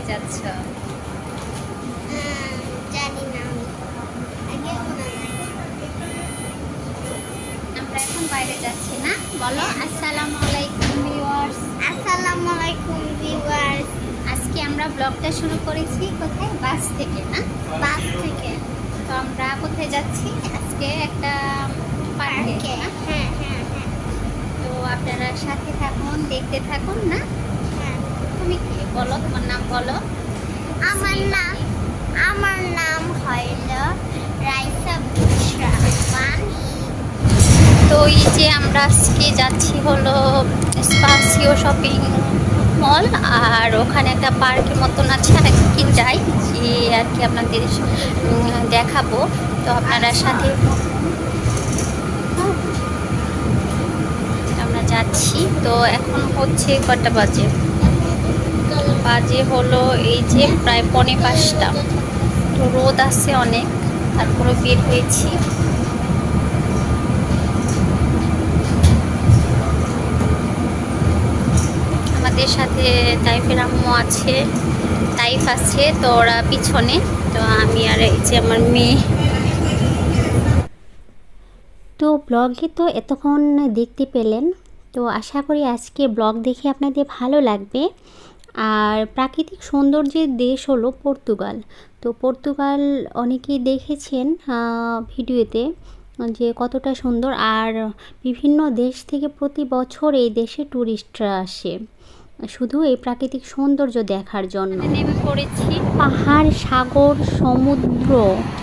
কোথায় যাচ্ছ? জানি না আমি। আগে নাই। আমরা এখন বাইরে যাচ্ছি না? বলো আসসালামু আলাইকুম ভিউয়ার্স। আসসালামু আলাইকুম ভিউয়ার্স। আজকে আমরা ব্লগটা শুরু করেছি কোথায়? বাস থেকে না? বাস থেকে। তো আমরা কোথায় যাচ্ছি? আজকে একটা পার্কে হ্যাঁ হ্যাঁ হ্যাঁ। তো আপনারা সাথে থাকুন দেখতে থাকুন না? হ্যাঁ। তুমি কি বলো তোমার বলো। আমার নাম আমার নাম হইল রাইসা বুশরা তো এই যে আমরা আজকে যাচ্ছি হলো স্পাসিও শপিং মল আর ওখানে একটা পার্কের মতন আছে আর কি যাই যে আর কি আপনাদের দেখাবো। তো আপনারা সাথে আমরা যাচ্ছি। তো এখন হচ্ছে কটা বাজে? বাজে হলো এই যে প্রায় পনে পাঁচটা। তো রোদ আছে অনেক তারপরে বের হয়েছি। আমাদের সাথে তাইফের আম্মু আছে, তাইফ আছে, তো ওরা পিছনে, তো আমি আর এই যে আমার মেয়ে। তো ব্লগে তো এতক্ষণ দেখতে পেলেন, তো আশা করি আজকে ব্লগ দেখে আপনাদের ভালো লাগবে। আর প্রাকৃতিক সৌন্দর্যের দেশ হলো পর্তুগাল। তো পর্তুগাল অনেকেই দেখেছেন ভিডিওতে যে কতটা সুন্দর। আর বিভিন্ন দেশ থেকে প্রতি বছর এই দেশে ট্যুরিস্টরা আসে। শুধু এই প্রাকৃতিক সৌন্দর্য দেখার জন্য। নেমে পড়েছি। পাহাড় সাগর সমুদ্র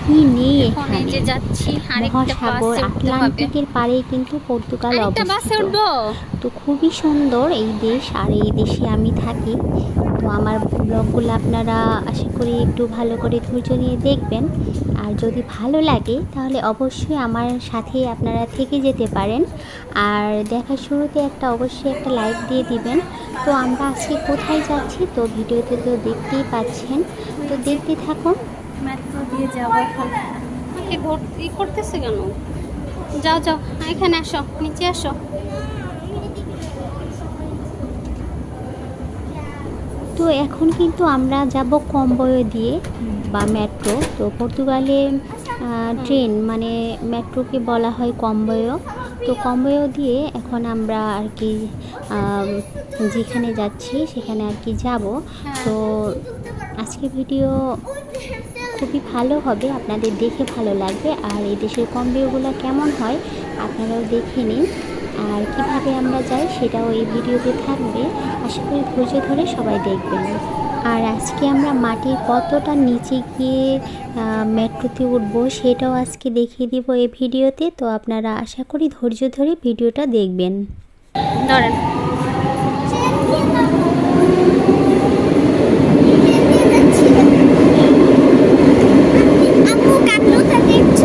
কি নেই এখন যে যাচ্ছি মহাসাগর আটলান্টিকের পাড়ে কিন্তু পর্তুগাল অবস্থিত। তো খুবই সুন্দর এই দেশ আর এই দেশে আমি থাকি। আমার ব্লগগুলো আপনারা আশা করি একটু ভালো করে ধৈর্য নিয়ে দেখবেন। আর যদি ভালো লাগে, তাহলে অবশ্যই আমার সাথে আপনারা থেকে যেতে পারেন। আর দেখার শুরুতে একটা অবশ্যই একটা লাইক দিয়ে দিবেন। তো আমরা আজকে কোথায় যাচ্ছি? তো ভিডিওতে তো দেখতেই পাচ্ছেন। তো দেখতে থাকুন। করতেছে কেন? যাও যাও, এখানে আসো, নিচে আসো। তো এখন কিন্তু আমরা যাব কম্বয় দিয়ে বা মেট্রো তো পর্তুগালে ট্রেন মানে মেট্রোকে বলা হয় কম্বয় তো কম্বয় দিয়ে এখন আমরা আর কি যেখানে যাচ্ছি সেখানে আর কি যাব। তো আজকে ভিডিও খুবই ভালো হবে, আপনাদের দেখে ভালো লাগবে। আর এই দেশের কম্বিওগুলো কেমন হয়, আপনারাও দেখে নিন। আর কীভাবে আমরা যাই সেটাও এই ভিডিওতে থাকবে। আশা করি ধৈর্য ধরে সবাই দেখবেন। আর আজকে আমরা মাটির কতটা নিচে গিয়ে মেট্রোতে উঠবো সেটাও আজকে দেখিয়ে দিব এই ভিডিওতে। তো আপনারা আশা করি ধৈর্য ধরে ভিডিওটা দেখবেন। ধরেন আপু কান্নুটা দেখছ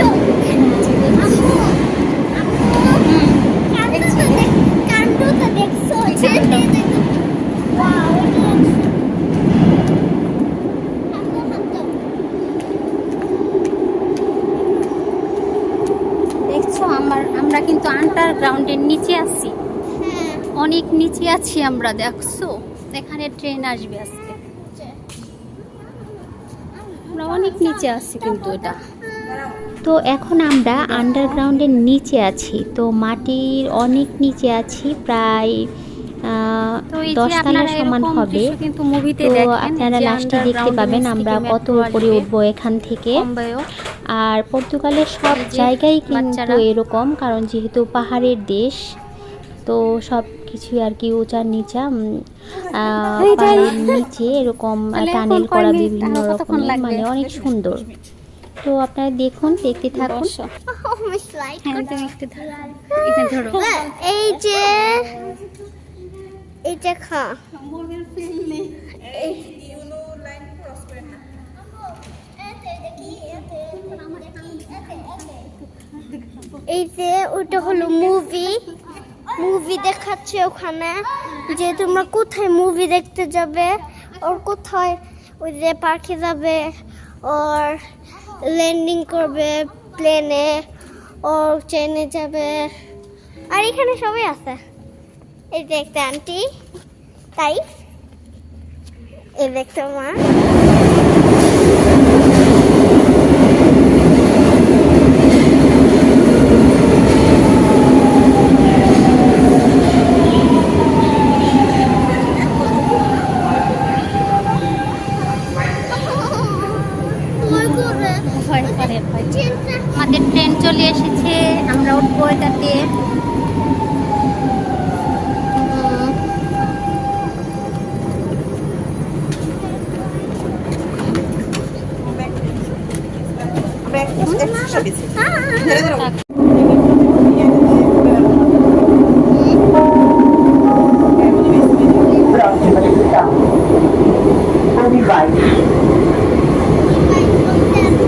আপু আপু কান্নুটা দেখ কান্নুটা দেখছ ওয়াও দেখছ আমার আমরা কিন্তু আন্ডারগ্রাউন্ডের নিচে আছি হ্যাঁ অনেক নিচে আছি আমরা দেখছ? এখানে ট্রেন আসবে আজকে। আমরা অনেক নিচে আছি কিন্তু এটা। তো এখন আমরা আন্ডারগ্রাউন্ডের নিচে আছি। তো মাটির অনেক নিচে আছি প্রায় তো দশতলা সমান হবে। তো আপনারা লাস্টে দেখতে পাবেন আমরা কত উপরে উঠবো এখান থেকে। আর পর্তুগালের সব জায়গায় কিন্তু এরকম কারণ যেহেতু পাহাড়ের দেশ তো সব কিছু আর কি উঁচা নিচা উম, আহ, নিচে এরকম টানেল করা বিভিন্ন রকমের মানে অনেক সুন্দর। তো আপনারা দেখুন দেখতে থাকুন। হ্যাঁ এই যে এই যে খা। এই যে ওটা হলো মুভি মুভি দেখাচ্ছে ওখানে। যে তোমরা কোথায় মুভি দেখতে যাবে, ওর কোথায় ওই যে পার্কে যাবে, ওর ল্যান্ডিং করবে প্লেনে ওর ট্রেনে যাবে। আর এখানে সবাই আছে। এই যে একটা আন্টি তাই? এই দেখতে মা। আমাদের ট্রেন চলে এসেছে আমরা উঠবো এটাতে আমরা একটা একটা দিছি ধরে ধরো থাক। Prossima città. Onibai. তো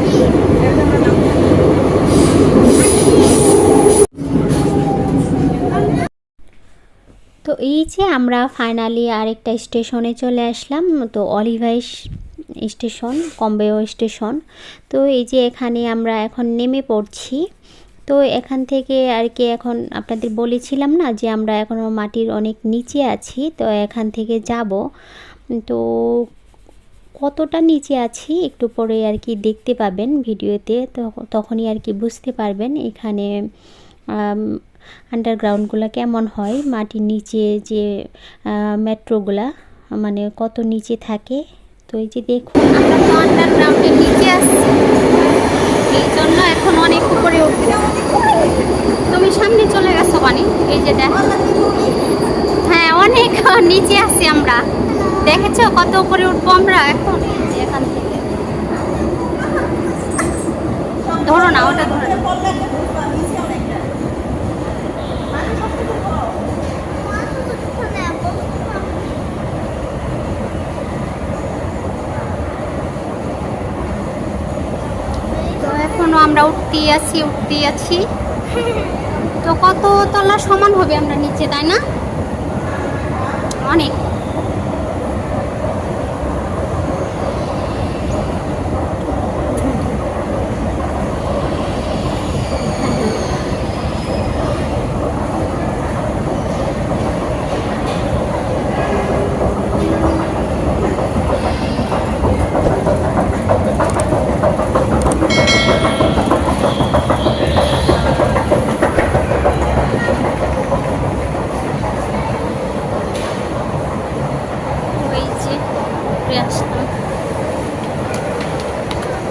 এই যে আমরা ফাইনালি আরেকটা স্টেশনে চলে আসলাম, তো অলিভাইস স্টেশন কম্বেও স্টেশন তো এই যে এখানে আমরা এখন নেমে পড়ছি। তো এখান থেকে আর কি এখন আপনাদের বলেছিলাম না যে আমরা এখনও মাটির অনেক নিচে আছি, তো এখান থেকে যাব। তো কতটা নিচে আছি একটু পরে আর কি দেখতে পাবেন ভিডিওতে, তো তখনই আর কি বুঝতে পারবেন। এখানে আন্ডারগ্রাউন্ডগুলো কেমন হয়? মাটির নিচে যে মেট্রোগুলা মানে কত নিচে থাকে? তো এই যে দেখুন, আমরা তো আন্ডারগ্রাউন্ডের নিচে আসছি এই জন্য এখন অনেক উপরে উঠবো। তুমি সামনে চলে গেছো বানি এই যে দেখ। হ্যাঁ অনেক নিচে আছি আমরা। দেখেছ কত উপরে উঠবো আমরা এখন? ধরো না, ওটা ধরো না। তো এখনও আমরা উঠতেই আছি উঠতেই আছি। তো কত তলা সমান হবে আমরা নিচে, তাই না? অনেক ওই যে ঘুরে আসলাম এইদিকে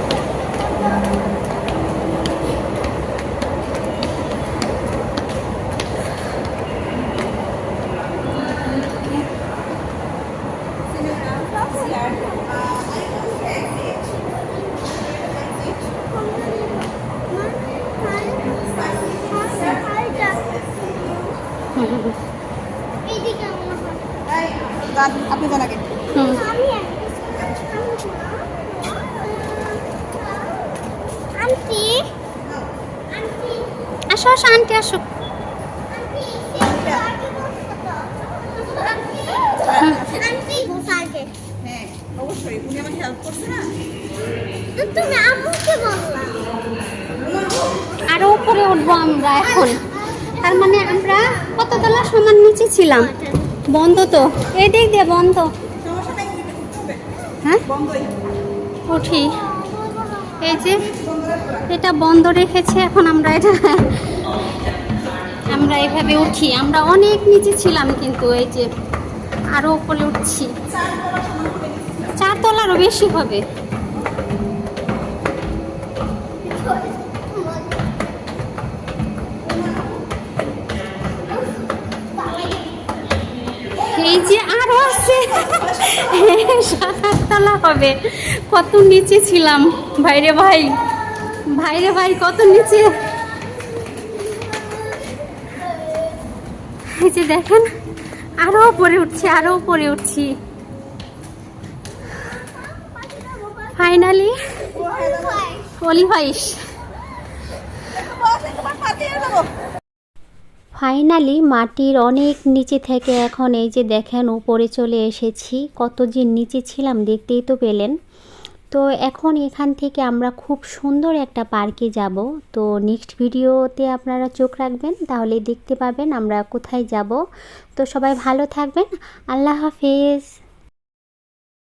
মনে হয় আপনি জান আগে হুম আমি আন্টি আন্টি আসো আসো আন্টি আসো আরও উপরে উঠবো আমরা এখন। তার মানে আমরা কত তলা সমান নিচে ছিলাম? বন্ধ তো। এই দিক দিয়ে বন্ধ। হ্যাঁ? উঠি। এই যে, এটা বন্ধ রেখেছে, এখন আমরা এটা আমরা এভাবে উঠি। আমরা অনেক নিচে ছিলাম কিন্তু এই যে আরও উপরে উঠছি। চার তলারও বেশি হবে। এই যে আরও আছে। সাত আটতলা হবে। কত নিচে ছিলাম। ভাইরে ভাই। ভাইরে ভাই, কত নিচে? যে দেখেন, আরও উপরে উঠছি, আরও উপরে উঠছি। ফাইনালি অলিভাইস ফাইনালি মাটির অনেক নিচে থেকে এখন এই যে দেখেন, উপরে চলে এসেছি। কত যে নিচে ছিলাম, দেখতেই তো পেলেন। তো এখন এখান থেকে আমরা খুব সুন্দর একটা পার্কে যাব। তো নেক্সট ভিডিওতে আপনারা চোখ রাখবেন, তাহলে দেখতে পাবেন আমরা কোথায় যাব। তো সবাই ভালো থাকবেন, আল্লাহ হাফেজ।